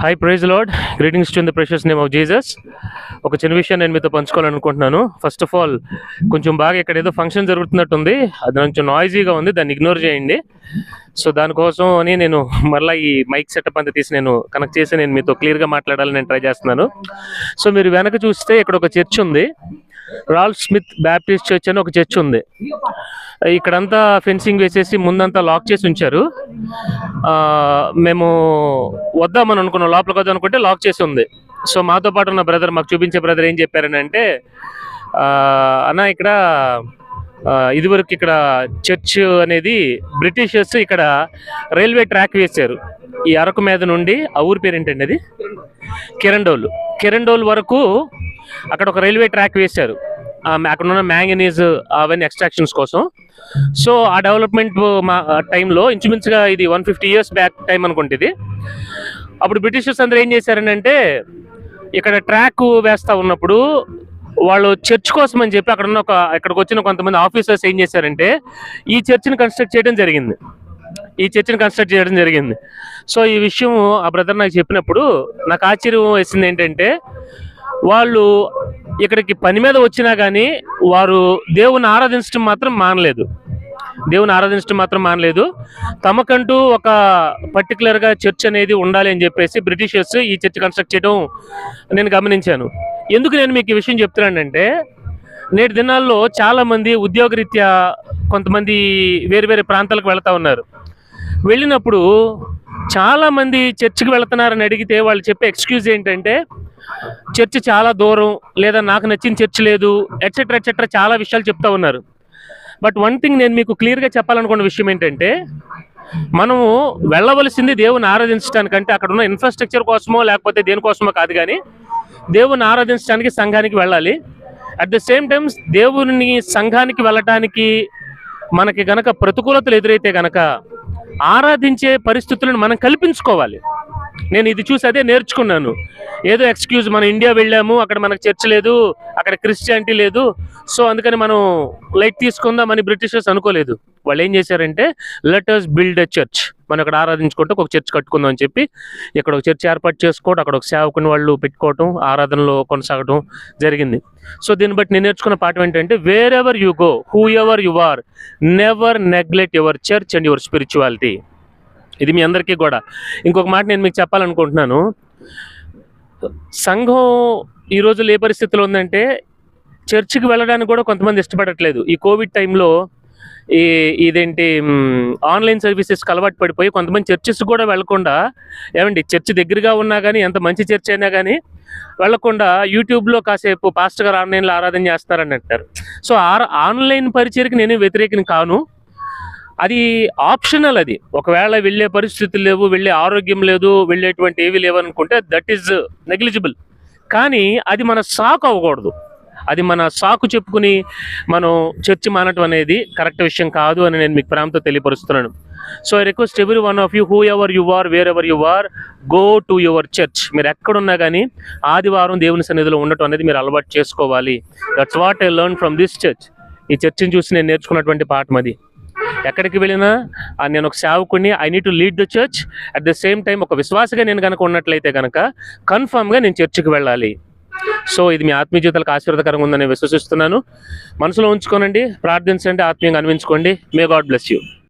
Hi praise lord greetings to the precious name of Jesus ఒక చిన్న విషయం నేను మీతో పంచుకోవాలనుకుంటున్నాను. ఫస్ట్ ఆఫ్ ఆల్ కొంచెం బాగా ఇక్కడ ఏదో ఫంక్షన్ జరుగుతున్నట్టుంది. అది కొంచెం నాయిజీగా ఉంది. దాన్ని ఇగ్నోర్ చేయండి. సో దానికోసం అని నేను మళ్ళీ ఈ మైక్ సెటప్ అంతా తీసి నేను కనెక్ట్ చేసి నేను మీతో క్లియర్గా మాట్లాడాలని నేను ట్రై చేస్తున్నాను. సో మీరు వెనక చూస్తే ఇక్కడ ఒక చర్చ్ ఉంది. రాల్ స్మిత్ బ్యాప్టిస్ట్ చర్చ్ అని ఒక చర్చ్ ఉంది. ఇక్కడంతా ఫెన్సింగ్ వేసేసి ముందంతా లాక్ చేసి ఉంచారు. మేము వద్దామని అనుకున్నాం లోపలికి వద్దాం అనుకుంటే లాక్ చేసి ఉంది. సో మాతో పాటు ఉన్న బ్రదర్ మాకు చూపించే బ్రదర్ ఏం చెప్పారని అంటే అన్న ఇక్కడ ఇదివరకు ఇక్కడ చర్చ్ అనేది బ్రిటిషర్స్ ఇక్కడ రైల్వే ట్రాక్ వేశారు. ఈ అరకు మీద నుండి ఆ ఊరి పేరు ఏంటండి అది కిరండోల్ కిరండోల్ వరకు అక్కడ ఒక రైల్వే ట్రాక్ వేశారు. అక్కడ ఉన్న మ్యాంగనీస్ అవన్నీ ఎక్స్ట్రాక్షన్స్ కోసం. సో ఆ డెవలప్మెంట్ మా టైంలో ఇంచుమించుగా ఇది one fifty years back time అనుకుంటుంది అప్పుడు బ్రిటిషర్స్ అందరూ ఏం చేశారంటే ఇక్కడ ట్రాక్ వేస్తూ ఉన్నప్పుడు వాళ్ళు చర్చ్ కోసం అని చెప్పి అక్కడ ఉన్న ఒక ఇక్కడికి వచ్చిన కొంతమంది ఆఫీసర్స్ ఏం చేశారంటే ఈ చర్చిని కన్స్ట్రక్ట్ చేయడం జరిగింది. ఈ చర్చిని కన్స్ట్రక్ట్ చేయడం జరిగింది. సో ఈ విషయం ఆ బ్రదర్ నాకు చెప్పినప్పుడు నాకు ఆశ్చర్యం వేసింది ఏంటంటే వాళ్ళు ఇక్కడికి పని మీద వచ్చినా కానీ వారు దేవుని ఆరాధించడం మాత్రం మానలేదు. దేవుని ఆరాధించడం మాత్రం మానలేదు. తమకంటూ ఒక పర్టికులర్గా చర్చ్ అనేది ఉండాలి అని చెప్పేసి బ్రిటిషర్స్ ఈ చర్చ్ కన్స్ట్రక్ట్ చేయడం నేను గమనించాను. ఎందుకు నేను మీకు ఈ విషయం చెప్తున్నానంటే నేటి దినాల్లో చాలామంది ఉద్యోగరీత్యా కొంతమంది వేరు వేరే ప్రాంతాలకు వెళ్తా ఉన్నారు. వెళ్ళినప్పుడు చాలామంది చర్చికి వెళ్తున్నారని అడిగితే వాళ్ళు చెప్పే ఎక్స్క్యూజ్ ఏంటంటే చర్చ్ చాలా దూరం లేదా నాకు నచ్చిన చర్చ్ లేదు ఎట్సెట్రా ఎట్సెట్రా చాలా విషయాలు చెప్తా ఉన్నారు. బట్ వన్ థింగ్ నేను మీకు క్లియర్గా చెప్పాలనుకున్న విషయం ఏంటంటే మనము వెళ్ళవలసింది దేవుని ఆరాధించడానికంటే అక్కడ ఉన్న ఇన్ఫ్రాస్ట్రక్చర్ కోసమో లేకపోతే దేనికోసమో కాదు కానీ దేవుని ఆరాధించడానికి సంఘానికి వెళ్ళాలి. అట్ ద సేమ్ టైమ్స్ దేవుని సంఘానికి వెళ్ళటానికి మనకి గనక ప్రతికూలతలు ఎదురైతే గనక ఆరాధించే పరిస్థితులను మనం కల్పించుకోవాలి. నేను ఇది చూసి అదే నేర్చుకున్నాను. ఏదో ఎక్స్క్యూజ్ మనం ఇండియా వెళ్ళాము అక్కడ మనకు చర్చ్ లేదు అక్కడ క్రిస్టియానిటీ లేదు. సో అందుకని మనం లైట్ తీసుకుందామని బ్రిటిషర్స్ అనుకోలేదు. వాళ్ళు ఏం చేశారంటే లెటర్స్ బిల్డ్ ఎ చర్చ్ మనం అక్కడ ఆరాధించుకుంటే ఒక చర్చ్ కట్టుకుందాం అని చెప్పి ఇక్కడ ఒక చర్చ్ ఏర్పాటు చేసుకోవడం అక్కడ ఒక సేవకుని వాళ్ళు పెట్టుకోవటం ఆరాధనలో కొనసాగడం జరిగింది. సో దీన్ని బట్టి నేను నేర్చుకున్న పాఠం ఏంటంటే wherever you go whoever you are never neglect your church and your spirituality ఇది మీ అందరికీ కూడా. ఇంకొక మాట నేను మీకు చెప్పాలనుకుంటున్నాను. సంఘం ఈ రోజుల్లో ఏ పరిస్థితిలో ఉందంటే చర్చికి వెళ్ళడానికి కూడా కొంతమంది ఇష్టపడట్లేదు. ఈ కోవిడ్ టైంలో ఈ ఇదేంటి ఆన్లైన్ సర్వీసెస్కి అలవాటు పడిపోయి కొంతమంది చర్చెస్ కూడా వెళ్ళకుండా ఏమండి చర్చ్ దగ్గరగా ఉన్నా కానీ ఎంత మంచి చర్చ్ అయినా కానీ వెళ్ళకుండా యూట్యూబ్లో కాసేపు పాస్టర్ గారు ఆన్లైన్లో ఆరాధన చేస్తారని అంటారు. సో ఆన్లైన్ పరిచయకి నేను వ్యతిరేకం కాను. అది ఆప్షనల్ అది. ఒకవేళ వెళ్ళే పరిస్థితులు లేవు వెళ్ళే ఆరోగ్యం లేదు వెళ్ళేటువంటి ఏవి లేవు అనుకుంటే దట్ ఈజ్ నెగ్లిజిబుల్ కానీ అది మన సాకు అవ్వకూడదు. అది మన సాకు చెప్పుకుని మనం చర్చి మానటం అనేది కరెక్ట్ విషయం కాదు అని నేను మీకు ప్రాంతం తెలియపరుస్తున్నాను. So I request every one of you whoever you are wherever you are go to your church మీరు ఎక్కడున్నా కానీ ఆదివారం దేవుని సన్నిధిలో ఉండటం అనేది మీరు అలవాటు చేసుకోవాలి. That's what I learn from this church ఈ చర్చిని చూసి నేను నేర్చుకున్నటువంటి పాఠం అది. ఎక్కడికి వెళ్ళినా నేను ఒక సేవకుడిని I need to lead the church at the same time ఒక విశ్వాసగా నేను కనుక ఉన్నట్లయితే కనుక కన్ఫామ్గా నేను చర్చికి వెళ్ళాలి. సో ఇది మీ ఆత్మీయ జీవితాలకు ఆశీర్వదకరంగా ఉందని విశ్వసిస్తున్నాను. మనసులో ఉంచుకోనండి ప్రార్థించండి ఆత్మీయంగా అనిపించుకోండి. May God bless you